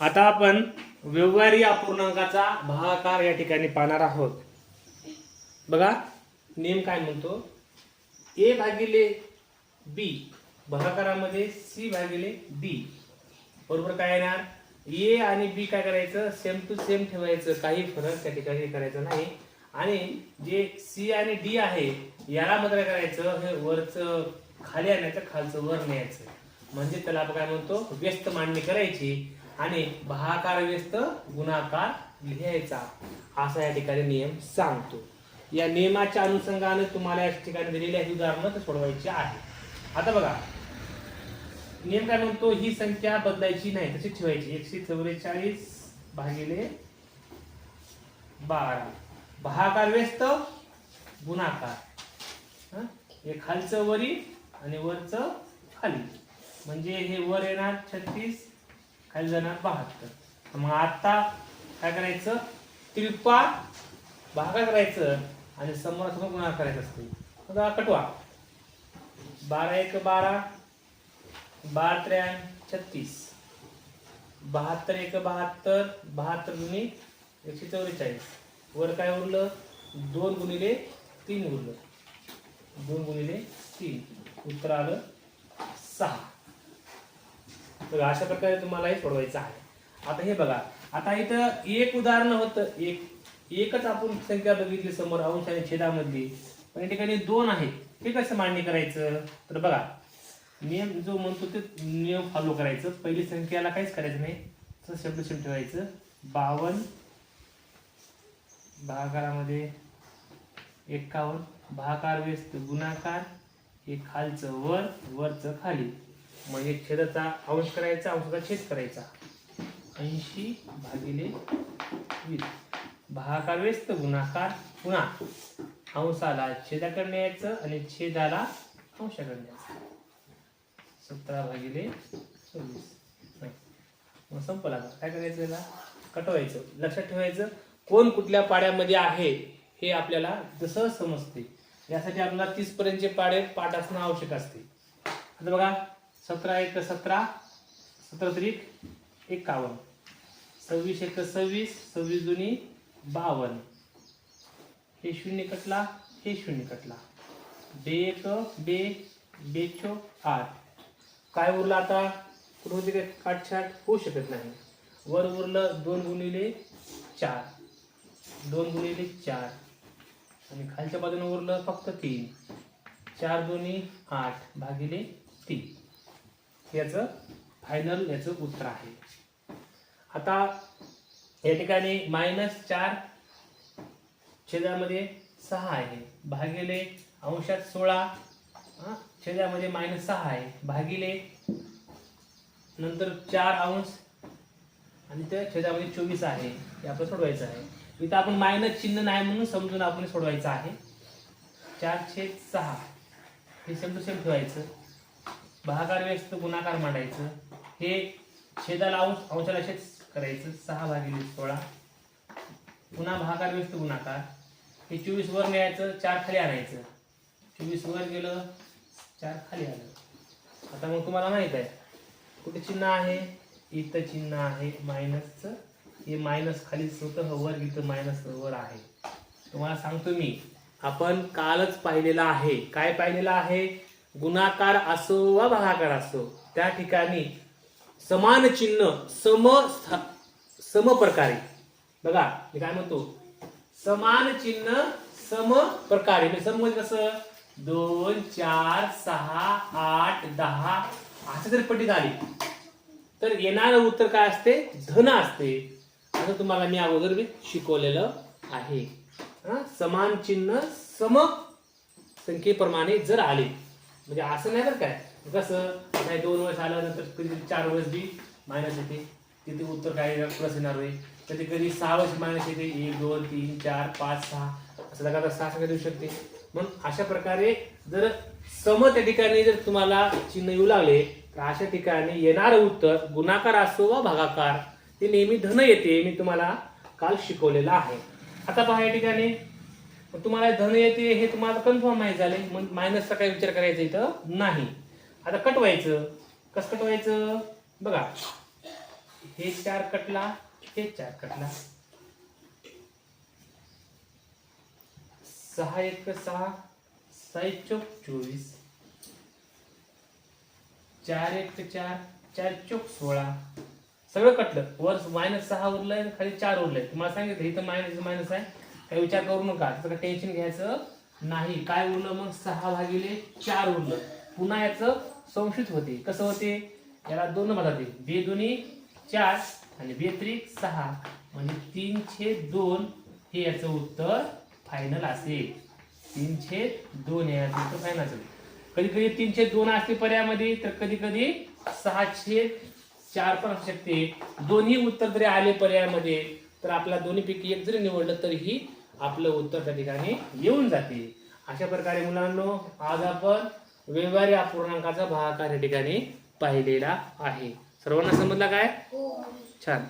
आता आपण व्यवहारी अपूर्णांकाचा भागाकार या ठिकाणी पाहणार आहोत. बघा नेम काय म्हणतो? ए भागिले बी भागाकारामध्ये सी भागिले डी बरोबर काय येणार? ए आणि बी काय करायचं? सेम टू सेम ठेवायचं. काही फरक त्या ठिकाणी करायचा नाही. आणि जे सी आणि डी आहे याला मात्र करायचं? हे वरचं खाली आणायचं खालचं वर न्यायचं. म्हणजे त्याला आपण काय म्हणतो? व्यस्त मांडणी करायची. आणि भाकार व्यस्त गुणाकार लिहायचा. असा या ठिकाणी नियम सांगतो. या नियमाच्या अनुषंगाने तुम्हाला या ठिकाणी दिलेली ही उदाहरणं सोडवायची आहे आता बघा. नियम काय म्हणतो? ही संख्या बदलायची नाही तशी ठेवायची. एकशे चौवेचाळीस भागिले बारा. भागाकार व्यस्त गुणाकार. हे? खालचं वरी आणि वरचं खाली. म्हणजे हे वर येणार छत्तीस खाली जाणार बहात्तर. मग आता काय करायचं? त्रिपा भागा करायचं आणि समोर समोर गुणाकार करायचं असते? कटवा. बारा एक बारा बारा त्र्या छत्तीस. बहात्तर एक बहात्तर बहात्तर गुणी एकशे चौवेचाळीस वर काय उरलं? दोन गुणिले तीन उरलं. दोन गुणिले तीन. उत्तर आलं सहा. तर अशा प्रकारे तुम्हाला हे सोडवायचं आहे. आता हे बघा आता इथं एक उदाहरण होतं. एक एकच आपण संख्या बघितली समोर अंश आणि छेदामधली. पण या ठिकाणी दोन आहेत. हे कसं मांडणी करायचं? तर बघा नियम जो म्हणतो ते नियम फॉलो करायचं. पहिली संख्याला काहीच करायचं नाही. तसं शब्द शब्द ठेवायचं. बावन्न भागारामध्ये एक्कावन्न भाकार व्यस्त गुणाकार. हे खालचं वर वरचं खाली. म्हणजे छेदाचा अंश करायचा अंशाचा छेद करायचा. ऐंशी भागिले वीस. भागाकार व्यस्त गुणाकार पुन्हा अंशाला छेदाकडे न्यायचं आणि छेदाला अंशाकडे न्यायचं. सतरा भागिले चोवीस नाही. मग संपला आता. काय करायचं याला? कटवायचं. लक्षात ठेवायचं. कोण कुठल्या पाड्यामध्ये आहे हे आपल्याला जसं समजते. यासाठी आपल्याला तीसपर्यंतचे पाडे पाठ असणं आवश्यक असते. आता बघा. सतरा एक सतरा सतरा त्रिक एकावन्न. सव्वीस एक सव्वीस सव्वीस दुनी बावन्न. हे शून्य कटला हे शून्य कटला. बे एक बे बेचो आठ. काय उरलं आता? कुठं होते काय? काटछाट? होऊ शकत नाही. वर उरलं दोन गुणिले चार. दोन गुणिले चार. आणि खालच्या बाजूने उरलं फक्त तीन. चार दोन्ही आठ भागिले तीन. याचं फायनल याचं उत्तर आहे. आता या ठिकाणी मायनस चार छेदामध्ये सहा आहे. भागिले अंशात सोळा छेदामध्ये मायनस सहा आहे. भागिले नंतर चार अंश आणि त्या छेदामध्ये चोवीस आहे. हे आपलं सोडवायचं आहे. इथं आपण मायनस चिन्ह नाही म्हणून समजून आपण सोडवायचं आहे. चार छेद सहा. हे सेम टू सेम ठेवायचं. भागाकार व्यस्त गुणाकार मांडायचं. हे छेदाला अंश अंशाला छेद करायचं. सहा भागिले सोळा. पुन्हा भागाकार व्यस्त गुणाकार. हे चोवीस वर न्यायचं चार खाली आणायचं. चोवीस वर गेलं चार खाली आलं. आता मग तुम्हाला माहीत आहे कुठे चिन्ह आहे? इथं चिन्ह आहे मायनसचं. हे मायनस खाली स्वतः वर इथं मायनस वर आहे. तुम्हाला सांगतो मी आपण कालच पाहिलेलं आहे. काय पाहिलेलं आहे? गुणाकार असो वा भागाकार असो त्या ठिकाणी समान चिन्ह सम सम प्रकारे. बघा मी काय म्हणतो? समान चिन्ह सम प्रकारे. म्हणजे सम म्हणजे कसं? दोन चार सहा आठ दहा असं जर पटीत आली तर येणारं उत्तर काय असते? धन असते. असं तुम्हाला मी अगोदर मी शिकवलेलं आहे. समान चिन्ह सम संख्येप्रमाणे जर आले म्हणजे असं नाही तर काय. कसं? नाही दोन वर्ष आल्यानंतर कधी चार वर्ष बी मायनस येते. तिथे उत्तर काय प्लस येणार होईल कधी कधी सहा वर्ष मायनस येते. एक दोन तीन चार पाच सहा. असं लगातार सहा संख्या देऊ शकते. म्हणून अशा प्रकारे जर सम त्या ठिकाणी जर तुम्हाला चिन्ह येऊ लागले तर अशा ठिकाणी येणारं उत्तर गुणाकार असो वा भागाकार ते नेहमी धन येते. मी तुम्हाला काल शिकवलेलं आहे. आता पहा या ठिकाणी. तुम्हाला धन येते हे तुम्हाला कन्फर्म माहीत झाले. मग मायनसचा काही विचार करायचा इथं नाही. आता कटवायचं कसं कटवायचं बघा. हे चार कटला हे चार कटला सहा एक सहा सहा एक चौक चोवीस. चार एक चार चार चौक सोळा. सगळं कटलं वर मायनस सहा उरलंय खाली चार उरलंय. तुम्हाला सांगितलं इथं मायनस मायनस आहे. काही विचार करू नका. त्याचं टेन्शन घ्यायचं नाही. काय उरलं मग? सहा भागिले चार उरलं. पुन्हा याचं संशयित होते. कसं होते? याला दोन भागात बे दोन्ही चार आणि बे त्रिक सहा. म्हणजे तीनशे दोन हे याचं उत्तर फायनल असेल. तीनशे दोन हे याचं उत्तर फायनल असेल. कधी कधी तीनशे दोन असते पर्यायामध्ये तर कधी कधी सहाशे चार पण असू शकते. दोन्ही उत्तर जरी आले पर्यायामध्ये तर आपल्या दोन्हीपैकी एक जरी निवडलं तरीही आपलं उत्तर त्या ठिकाणी येऊन जाते. अशा प्रकारे मुलांनो आज आपण व्यवहारी अपूर्णांकाचा भागाकार या ठिकाणी पाहिलेला आहे. सर्वांना समजला काय? हो. छान.